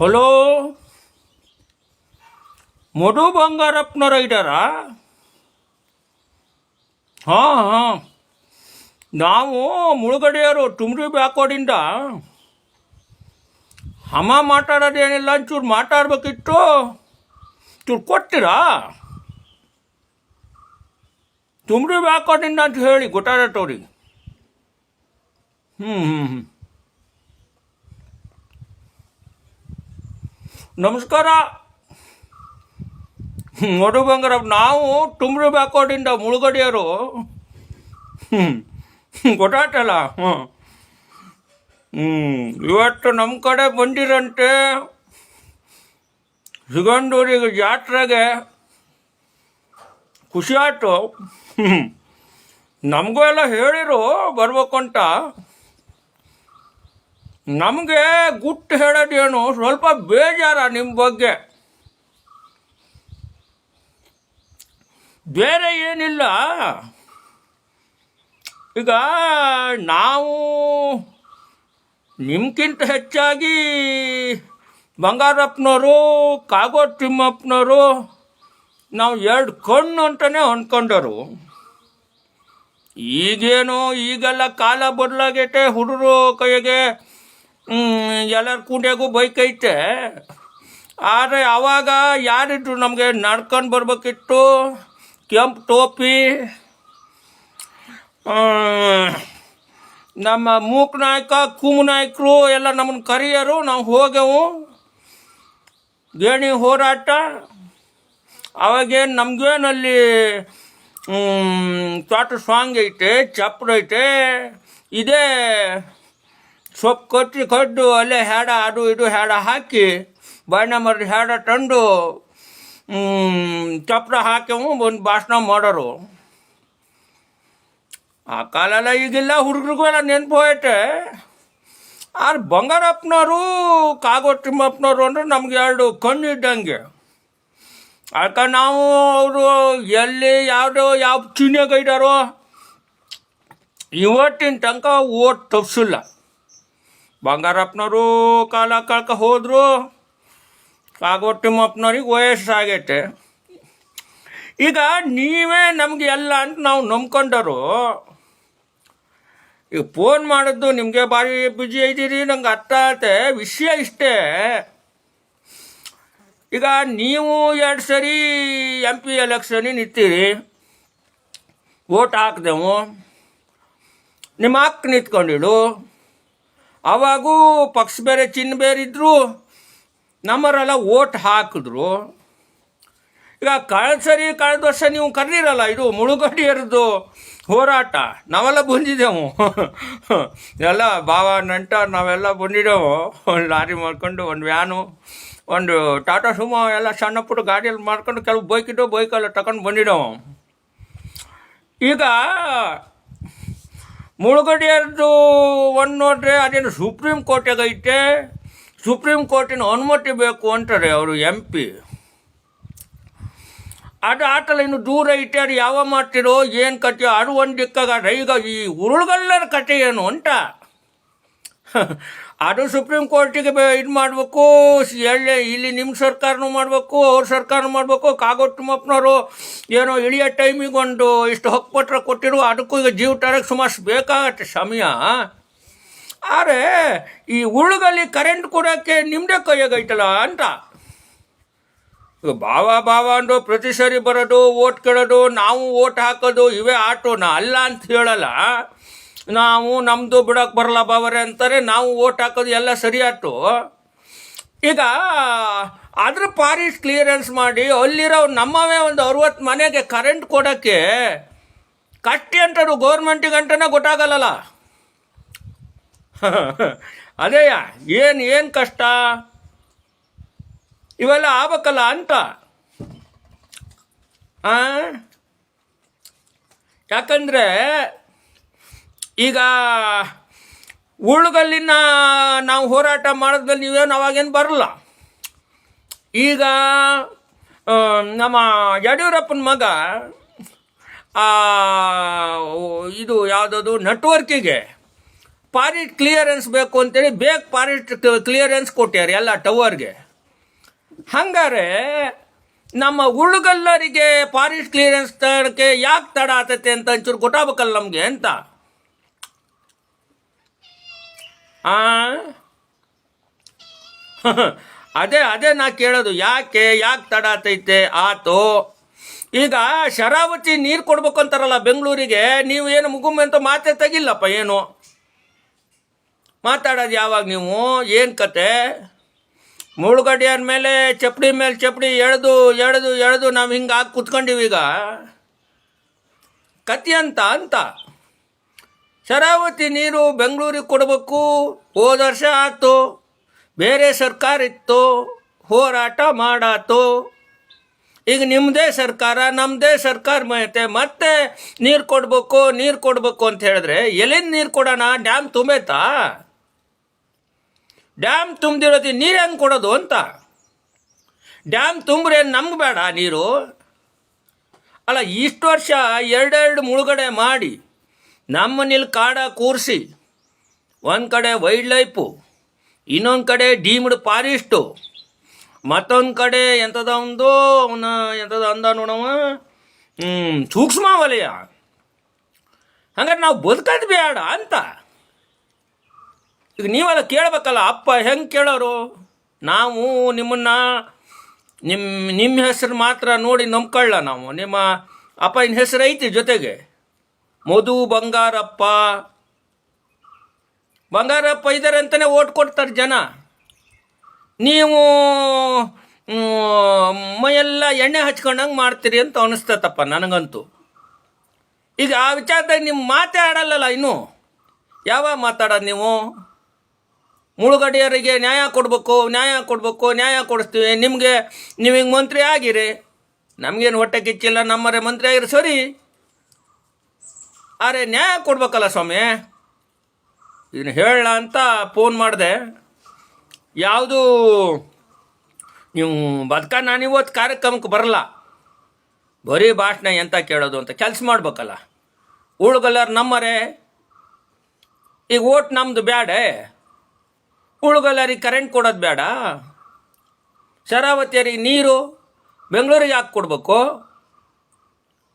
Hello ಮಧು ಬಂಗಾರಪ್ಪನವರ ಇದ್ದಾರಾ ಹಾಂ ಹಾಂ ನಾವು ಮುಳುಗಡೆಯವರು ತುಮ್ರಿ ಬ್ಯಾಕೋಡಿಂದ ಹಮ ಮಾತಾಡೋದೇನಿಲ್ಲ ಒಂಚೂರು ಮಾತಾಡ್ಬೇಕಿತ್ತು ಚೂರು ಕೊಡ್ತೀರಾ ತುಮ್ರಿ ಬ್ಯಾಕೋಡಿಂದ ಅಂತ ಹೇಳಿ ಗೊತ್ತಾಗತ್ತವ್ರಿಗೆ ಹ್ಞೂ ಹ್ಞೂ ಹ್ಞೂ ನಮಸ್ಕಾರ. ಮಧು ಬಂಗಾರ ನಾವು ತುಮ್ರಿ ಬ್ಯಾಕೋಡಿಂದ ಮುಳುಗಡೆಯರು ಗೊತ್ತಾಯ್ತಲ್ಲ? ಹ್ಞೂ ಇವತ್ತು ನಮ್ಮ ಕಡೆ ಬಂದಿರಂತೆ ಸಿಗಂದೂರಿಗೆ ಜಾತ್ರೆಗೆ. ಖುಷಿ ಆಯ್ತು. ನಮಗೂ ಎಲ್ಲ ಹೇಳಿರು ಬರ್ಬೇಕು ಅಂತ ನಮಗೆ ಗುಟ್ಟು ಹೇಳೋದೇನು ಸ್ವಲ್ಪ ಬೇಜಾರ ನಿಮ್ಮ ಬಗ್ಗೆ. ಬೇರೆ ಏನಿಲ್ಲ. ಈಗ ನಾವು ನಿಮ್ಗಿಂತ ಹೆಚ್ಚಾಗಿ ಬಂಗಾರಪ್ಪನವರು ಕಾಗೋ ತಿಮ್ಮಪ್ಪನವರು ನಾವು ಎರಡು ಕಣ್ಣು ಅಂತಲೇ ಅಂದ್ಕೊಂಡರು ಈಗೇನು ಈಗೆಲ್ಲ ಕಾಲ ಬದಲಾಗೈತೆ ಹುಡುಗರು ಕೈಗೆ ಎಲ್ಲರ ಕುಂಡೆಗೂ ಬೈಕ್ ಐತೆ ಆದರೆ ಆವಾಗ ಯಾರಿದ್ರು ನಮಗೆ ನಡ್ಕೊಂಡು ಬರಬೇಕಿತ್ತು. ಕೆಂಪು ಟೋಪಿ ನಮ್ಮ ಮೂಕ್ ನಾಯಕ, ಕೂಮು ನಾಯಕರು ಎಲ್ಲ ನಮ್ಮನ್ನು ಕರಿಯರು. ನಾವು ಹೋಗೆವು ಗೇಣಿ ಹೋರಾಟ. ಅವಾಗೇನು ನಮಗೇನಲ್ಲಿ ತೋಟ ಸಾಂಗ್ ಐತೆ ಚಪ್ಪರ ಐತೆ. ಇದೇ ಸೊಪ್ಪು ಕೊಚ್ಚಿ ಕಡ್ಡು ಅಲ್ಲೇ ಹೇಡ, ಅದು ಇದು ಹೇಡ ಹಾಕಿ ಬಣ್ಣ ಮರದ ಹೇಡ ತಂದು ಚಪ್ಪರ ಹಾಕ್ಯವು ಒಂದು ಭಾಷಣ ಮಾಡೋರು. ಆ ಕಾಲೆಲ್ಲ ಈಗಿಲ್ಲ ಹುಡುಗರಿಗೂ ಎಲ್ಲ ನೆನಪು ಹೋಯ್ತೆ. ಆದ್ರೆ ಬಂಗಾರಪ್ಪನವರು, ಕಾಗೋಟಿಮ್ಮಪ್ಪನವರು ಅಂದ್ರೆ ನಮ್ಗೆ ಎರಡು ಕಣ್ಣು ಇದ್ದಂಗೆ ಅದಕ್ಕೆ ನಾವು ಅವರು ಎಲ್ಲಿ ಯಾವುದೋ ಯಾವ ಚೀನ್ಯಾಗ ಇದ್ದಾರೋ, ಇವತ್ತಿನ ತನಕ ಓಟ್ ತಪ್ಸಿಲ್ಲ. ಬಂಗಾರಪ್ಪನವರು ಕಾಲ ಕಳ್ಕ ಹೋದರು. ಕಾಗೋಡು ತಿಮ್ಮಪ್ಪನವ್ರಿಗೆ ವಯಸ್ಸಾಗೈತೆ. ಈಗ ನೀವೇ ನಮಗೆ ಎಲ್ಲ ಅಂತ ನಾವು ನಂಬ್ಕೊಂಡರು. ಈಗ ಫೋನ್ ಮಾಡಿದ್ದು ನಿಮಗೆ ಭಾರಿ ಬಿಜಿ ಇದ್ದೀರಿ, ನಂಗೆ ಅರ್ಥ ಆಗುತ್ತೆ ವಿಷಯ ಇಷ್ಟೇ. ಈಗ ನೀವು ಎರಡು ಸರಿ ಎಂ ಪಿ ಎಲೆಕ್ಷನಿಗೆ ನಿಂತೀರಿ. ಓಟ್ ಹಾಕ್ದೆವು. ನಿಮ್ಮ ಅಕ್ಕ ನಿಂತ್ಕೊಂಡಿಡು ಅವಾಗೂ ಪಕ್ಷ ಬೇರೆ ಚಿನ್ನ ಬೇರೆ ಇದ್ದರು ನಮ್ಮರೆಲ್ಲ ಓಟ್ ಹಾಕಿದ್ರು. ಈಗ ಕಳೆದ ಸರಿ ಕಳೆದ ವರ್ಷ ನೀವು ಕರೆದಿರಲ್ಲ ಇದು ಮುಳುಗಡಿಯರದ್ದು ಹೋರಾಟ. ನಾವೆಲ್ಲ ಬಂದಿದ್ದೆವು. ಎಲ್ಲ ಭಾವ ನಂಟ, ನಾವೆಲ್ಲ ಬಂದಿದ್ದೆವು. ಒಂದು ಲಾರಿ ಮಾಡ್ಕೊಂಡು, ಒಂದು ವ್ಯಾನು, ಒಂದು ಟಾಟಾ ಸುಮೋ ಎಲ್ಲ ಸಣ್ಣ ಪುಟ್ಟ ಗಾಡಿಯಲ್ಲಿ ಮಾಡ್ಕೊಂಡು ಕೆಲವು ಬೈಕ್ ಇಟ್ಟು ಬೈಕಲ್ಲ ತಗೊಂಡು ಬಂದಿದ್ದೆವು. ಈಗ ಮುಳುಗಡೆಯರದು ಒಂದು ನೋಡ್ರೆ ಅದೇನು ಸುಪ್ರೀಂ ಕೋರ್ಟಿಗೆ ಐತೆ? ಸುಪ್ರೀಂ ಕೋರ್ಟಿನ ಅನುಮತಿ ಬೇಕು ಅಂತಾರೆ ಅವರು ಎಂ ಪಿ ಅದು ಆಟಲ್ಲ ಇನ್ನು ದೂರ ಐತೆ, ಅದು ಯಾವ ಮಾಡ್ತಿರೋ ಏನು ಕತೆ ಅದು ಒಂದು ದಿಕ್ಕಾಗ ಈಗ ಈ ಉರುಳುಗಲ್ಲರ ಕತೆ ಏನು ಅಂತ? ಅದು ಸುಪ್ರೀಂ ಕೋರ್ಟಿಗೆ ಇದು ಮಾಡಬೇಕು ಎಳ್ಳೆ ಇಲ್ಲಿ ನಿಮ್ಮ ಸರ್ಕಾರನೂ ಮಾಡಬೇಕು, ಅವ್ರ ಸರ್ಕಾರನೂ ಮಾಡಬೇಕು ಕಾಗೋಡು ತಿಮ್ಮಪ್ಪನವರು ಏನೋ ಇಳಿಯೋ ಟೈಮಿಗೆ ಒಂದು ಇಷ್ಟು ಹಕ್ಕುಪತ್ರ ಕೊಟ್ಟಿರು ಅದಕ್ಕೂ ಈಗ ಜೀವ ತರಕ್ಕೆ ಸುಮಾರು ಬೇಕಾಗತ್ತೆ ಸಮಯ. ಆದರೆ ಈ ಉಳುಗಲ್ಲಿ ಕರೆಂಟ್ ಕೊಡೋಕ್ಕೆ ನಿಮ್ಮದೇ ಕೈಯಾಗೈತಲ್ಲ ಅಂತ. ಭಾವ ಭಾವ ಅಂದು ಪ್ರತಿ ಸರಿ ಬರೋದು, ಓಟ್ ಕೇಳೋದು, ನಾವು ಓಟ್ ಹಾಕೋದು, ಇವೇ ಆಟೋನ ಅಲ್ಲ ಅಂತ ಹೇಳಲ್ಲ. ನಾವು ನಮ್ಮದು ಬಿಡೋಕೆ ಬರಲ್ಲ ಬಾವರೆ ಅಂತಾರೆ, ನಾವು ಓಟ್ ಹಾಕೋದು ಎಲ್ಲ ಸರಿಯಾಯ್ತು. ಈಗ ಅದ್ರ ಪಾರಿಸ್ ಕ್ಲಿಯರೆನ್ಸ್ ಮಾಡಿ, ಅಲ್ಲಿರೋ ನಮ್ಮವೇ ಒಂದು ಅರುವತ್ತು ಮನೆಗೆ ಕರೆಂಟ್ ಕೊಡೋಕ್ಕೆ ಕಟ್ಟಿ ಅಂತಾರು ಗೌರ್ಮೆಂಟಿಗೆ ಗೊತ್ತಾಗಲ್ಲ ಅದೇ ಅದೇಯ ಏನು ಏನು ಕಷ್ಟ? ಇವೆಲ್ಲ ಆಗ್ಬೇಕಲ್ಲ ಅಂತ? ಯಾಕಂದ್ರೆ ಈಗ ಉಳ್ಳುಗಲ್ಲಿನ ನಾವು ಹೋರಾಟ ಮಾಡಿದ್ಮೇಲೆ ನೀವೇನು ಅವಾಗೇನು ಬರಲ್ಲ. ಈಗ ನಮ್ಮ ಯಡಿಯೂರಪ್ಪನ ಮಗ ಇದು ಯಾವುದದು ನೆಟ್ವರ್ಕಿಗೆ ಪಾರಿಟ್ ಕ್ಲಿಯರೆನ್ಸ್ ಬೇಕು ಅಂತೇಳಿ ಬೇಗ ಪಾರಿಟ್ ಕ್ಲಿಯರೆನ್ಸ್ ಕೊಟ್ಟಿದ್ದಾರೆ ಎಲ್ಲ ಟವರ್ಗೆ. ಹಂಗಾರೆ ನಮ್ಮ ಉಳುಗಲ್ಲರಿಗೆ ಪಾರಿಸ್ಟ್ ಕ್ಲಿಯರೆನ್ಸ್ ತಡಕ್ಕೆ ಯಾಕೆ ತಡ ಆತೈತೆ ಅಂತ ಒಂಚೂರು ಗೊತ್ತಾಗಬೇಕಲ್ಲ ನಮಗೆ ಅಂತ. ಆ? ಅದೇ ಅದೇ ನಾ ಕೇಳೋದು. ಯಾಕೆ ಯಾಕೆ ತಡ ಆತೈತೆ ಆತು. ಈಗ ಶರಾವತಿ ನೀರು ಕೊಡ್ಬೇಕು ಅಂತಾರಲ್ಲ ಬೆಂಗಳೂರಿಗೆ, ನೀವು ಏನು ಮುಗುಮೆ ಅಂತ ಮಾತೇ ತೆಗಿಲ್ಲಪ್ಪ, ಏನು? ಮಾತಾಡೋದು ಯಾವಾಗ ನೀವು? ಏನು ಕತೆ? ಮುಳುಗಡೆ ಅಂದಮೇಲೆ ಚಪ್ಪಡಿ ಮೇಲೆ ಚಪ್ಪಡಿ ಎಳೆದು ಎಳೆದು ಎಳೆದು ನಾವು ಹಿಂಗೆ ಹಾಕಿ ಕುತ್ಕೊಂಡಿವಿ ಈಗ ಕತಿ ಅಂತ ಅಂತ. ಶರಾವತಿ ನೀರು ಬೆಂಗಳೂರಿಗೆ ಕೊಡಬೇಕು. ಹೋದ ವರ್ಷ ಆಯ್ತು. ಬೇರೆ ಸರ್ಕಾರ ಇತ್ತು. ಹೋರಾಟ ಮಾಡಾತು. ಈಗ ನಿಮ್ಮದೇ ಸರ್ಕಾರ ನಮ್ಮದೇ ಸರ್ಕಾರ ಮೈತೆ ಮತ್ತೆ ನೀರು ಕೊಡಬೇಕು ನೀರು ಕೊಡಬೇಕು ಅಂತ ಹೇಳಿದ್ರೆ ಎಲ್ಲಿಂದ ನೀರು ಕೊಡೋಣ? ಡ್ಯಾಮ್ ತುಂಬೈತಾ? ಡ್ಯಾಮ್ ತುಂಬಿದಿರೋದು ನೀರು ಹೆಂಗೆ ಕೊಡೋದು ಅಂತ? ಡ್ಯಾಮ್ ತುಂಬ್ರೆ ನಮ್ಗೆ ಬೇಡ ನೀರು. ಅಲ್ಲ, ಇಷ್ಟು ವರ್ಷ ಎರಡೆರಡು ಮುಳುಗಡೆ ಮಾಡಿ ನಮ್ಮನೇಲಿ ಕಾಡ ಕೂರಿಸಿ, ಒಂದು ಕಡೆ ವೈಲ್ಡ್ ಲೈಫು ಇನ್ನೊಂದು ಕಡೆ ಡೀಮ್ಡ್ ಫಾರೆಸ್ಟು ಮತ್ತೊಂದು ಕಡೆ ಎಂಥದ ಒಂದು ಅವನ ಎಂಥದ ಅಂದ ನೋಡವ ಸೂಕ್ಷ್ಮ ವಲಯ ಹಂಗಾರೆ ನಾವು ಬದುಕದ್ ಬೇಡ ಅಂತ. ಈಗ ನೀವೆಲ್ಲ ಕೇಳಬೇಕಲ್ಲ, ಅಪ್ಪ ಹೆಂಗೆ ಕೇಳೋರು? ನಾವು ನಿಮ್ಮನ್ನು ನಿಮ್ಮ ನಿಮ್ಮ ಹೆಸರು ಮಾತ್ರ ನೋಡಿ ನಂಬ್ಕೊಳ್ಳ ನಾವು. ನಿಮ್ಮ ಅಪ್ಪ ಇನ್ನ ಹೆಸರು ಐತಿ ಜೊತೆಗೆ. ಮಧು ಬಂಗಾರಪ್ಪ. ಬಂಗಾರಪ್ಪ ಇದ್ದಾರೆ ಅಂತಲೇ ಓಟ್ ಕೊಡ್ತಾರೆ ಜನ. ನೀವು ಮೈಯೆಲ್ಲ ಎಣ್ಣೆ ಹಚ್ಕೊಂಡಂಗೆ ಮಾಡ್ತೀರಿ ಅಂತ ಅನಿಸ್ತತಪ್ಪ ನನಗಂತೂ. ಈಗ ಆ ವಿಚಾರದಾಗ ನಿಮ್ಮ ಮಾತೇ ಆಡಲ್ಲಲ್ಲ ಇನ್ನು? ಯಾವಾಗ ಮಾತಾಡೋದು ನೀವು? ಮುಳುಗಡೆಯರಿಗೆ ನ್ಯಾಯ ಕೊಡಬೇಕು ನ್ಯಾಯ ಕೊಡಬೇಕು, ನ್ಯಾಯ ಕೊಡಿಸ್ತೀವಿ. ನಿಮಗೆ, ನೀವು ಹಿಂಗೆ ಮಂತ್ರಿ ಆಗಿರಿ. ನಮಗೇನು ಹೊಟ್ಟೆ ಕಿಚ್ಚಿಲ್ಲ ನಮ್ಮರೇ ಮಂತ್ರಿ ಆಗಿರಿ, ಸರಿ. ಅರೆ ನ್ಯಾಯ ಕೊಡ್ಬೇಕಲ್ಲ ಸ್ವಾಮಿ? ಇದನ್ನು ಹೇಳ ಅಂತ ಫೋನ್ ಮಾಡಿದೆ. ಯಾವುದು ನೀವು ಬದುಕ ನಾನು ಇವತ್ತು ಕಾರ್ಯಕ್ರಮಕ್ಕೆ ಬರಲ್ಲ. ಬರೀ ಭಾಷಣ ಎಂತ ಕೇಳೋದು ಅಂತ ಕೆಲಸ ಮಾಡ್ಬೇಕಲ್ಲ. ಉಳ್ಗಲ್ಲರ್ ನಮ್ಮರೇ. ಈಗ ಓಟ್ ನಮ್ಮದು ಬೇಡ ಉಳ್ಗಲ್ಲರಿಗೆ ಕರೆಂಟ್ ಕೊಡೋದು ಬೇಡ ಶರಾವತಿಯರಿಗೆ ನೀರು, ಬೆಂಗಳೂರಿಗೆ ಯಾಕೆ ಕೊಡ್ಬೇಕು?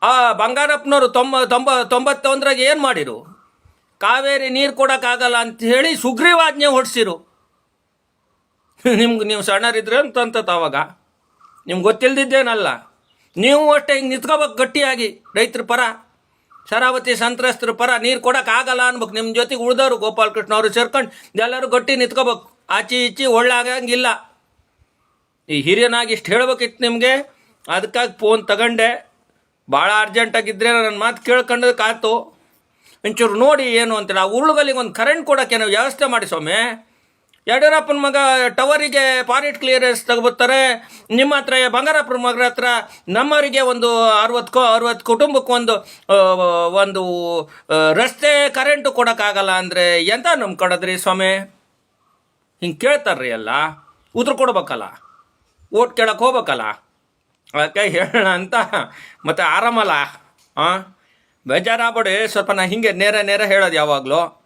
ಆ ಬಂಗಾರಪ್ಪನವರು ತೊಂಬ ತೊಂಬ, ತೊಂಬತ್ತೊಂದರಾಗ ಏನು ಮಾಡಿರು? ಕಾವೇರಿ ನೀರು ಕೊಡೋಕ್ಕಾಗಲ್ಲ ಅಂತ ಹೇಳಿ ಸುಗ್ರೀವಾಜ್ಞೆ ಹೊಡ್ಸಿರು. ನಿಮ್ಗೆ, ನೀವು ಸಣ್ಣರಿದ್ರೆ ಅಂತ ಅವಾಗ ನಿಮ್ಗೆ ಗೊತ್ತಿಲ್ದಿದ್ದೇನಲ್ಲ. ನೀವು ಅಷ್ಟೇ ಹಿಂಗೆ ನಿಂತ್ಕೋಬೇಕು ಗಟ್ಟಿಯಾಗಿ, ರೈತರ ಪರ. ಶರಾವತಿ ಸಂತ್ರಸ್ತರ ಪರ ನೀರು ಕೊಡೋಕ್ಕಾಗಲ್ಲ ಅನ್ಬೇಕು. ನಿಮ್ಮ ಜೊತೆಗೆ ಉಳಿದವರು ಗೋಪಾಲಕೃಷ್ಣ ಅವರು ಸೇರ್ಕೊಂಡು ಎಲ್ಲರೂ ಗಟ್ಟಿ ನಿಂತ್ಕೋಬೇಕು. ಆಚಿ ಈಚಿ ಒಳ್ಳಾಗಂಗಿಲ್ಲ. ಈ ಹಿರಿಯನಾಗಿ ಇಷ್ಟು ಹೇಳ್ಬೇಕಿತ್ತು ನಿಮಗೆ. ಅದಕ್ಕಾಗಿ ಫೋನ್ ತಗೊಂಡೆ. ಭಾಳ ಅರ್ಜೆಂಟಾಗಿದ್ದರೆ ನನ್ನ ಮಾತು ಕೇಳ್ಕೊಂಡದಕ್ಕಾಯ್ತು ಒಂಚೂರು ನೋಡಿ ಏನು ಅಂತೇಳಿ, ಆ ಉರುಳುಗಲ್ಲಿಗೆ ಒಂದು ಕರೆಂಟ್ ಕೊಡೋಕ್ಕೆ ನಾವು ವ್ಯವಸ್ಥೆ ಮಾಡಿ ಸ್ವಾಮಿ. ಯಡಿಯೂರಪ್ಪನ ಮಗ ಟವರಿಗೆ ಪಾರಿಟ್ ಕ್ಲಿಯರೆನ್ಸ್ ತಗೋಬರ್ತಾರೆ ನಿಮ್ಮ ಹತ್ರ ಬಂಗಾರಪ್ಪನ ಮಗರ ಹತ್ರ ನಮ್ಮವರಿಗೆ ಒಂದು ಅರವತ್ತು ಅರವತ್ತು ಕುಟುಂಬಕ್ಕೆ ಒಂದು ಒಂದು ರಸ್ತೆ ಕರೆಂಟು ಕೊಡೋಕ್ಕಾಗಲ್ಲ ಅಂದರೆ ಎಂತ ನಂಬ್ಕೊಡೋದ್ರಿ ಸ್ವಾಮಿ? ಹಿಂಗೆ ಕೇಳ್ತಾರ್ರಿ ಎಲ್ಲ. ಉತ್ತರ ಕೊಡ್ಬೇಕಲ್ಲ. ಓಟ್ ಕೇಳಕ್ಕೆ ಹೋಗ್ಬೇಕಲ್ಲ. ಅದಕ್ಕೆ ಹೇಳೋಣ ಅಂತ. ಮತ್ತೆ ಆರಾಮಲ್ಲ? ಹಾಂ ಬೇಜಾರಾಗ್ಬೇಡಿ, ಸ್ವಲ್ಪ ನಾನು ಹಿಂಗೆ ನೇರ ನೇರ ಹೇಳೋದು ಯಾವಾಗಲೂ.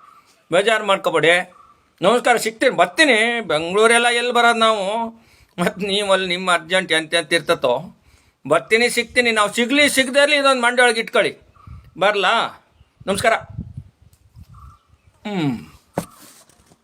ಬೇಜಾರು ಮಾಡ್ಕೊಬೇಡಿ. ನಮಸ್ಕಾರ, ಸಿಗ್ತೀನಿ, ಬರ್ತೀನಿ. ಬೆಂಗಳೂರೆಲ್ಲ ಎಲ್ಲಿ ಬರೋದು ನಾವು? ಮತ್ತು ನೀವು ಅಲ್ಲಿ ನಿಮ್ಮ ಅರ್ಜೆಂಟ್ ಎಂತ ಎಂತ ಇರ್ತತೋ? ಬರ್ತೀನಿ, ಸಿಗ್ತೀನಿ. ನಾವು ಸಿಗಲಿ, ಸಿಗದೇ ಇರಲಿ, ಇದೊಂದು ಮಂಡಿ ಒಳಗೆ ಇಟ್ಕೊಳ್ಳಿ. ಬರಲಾ? ನಮಸ್ಕಾರ. ಹ್ಞೂ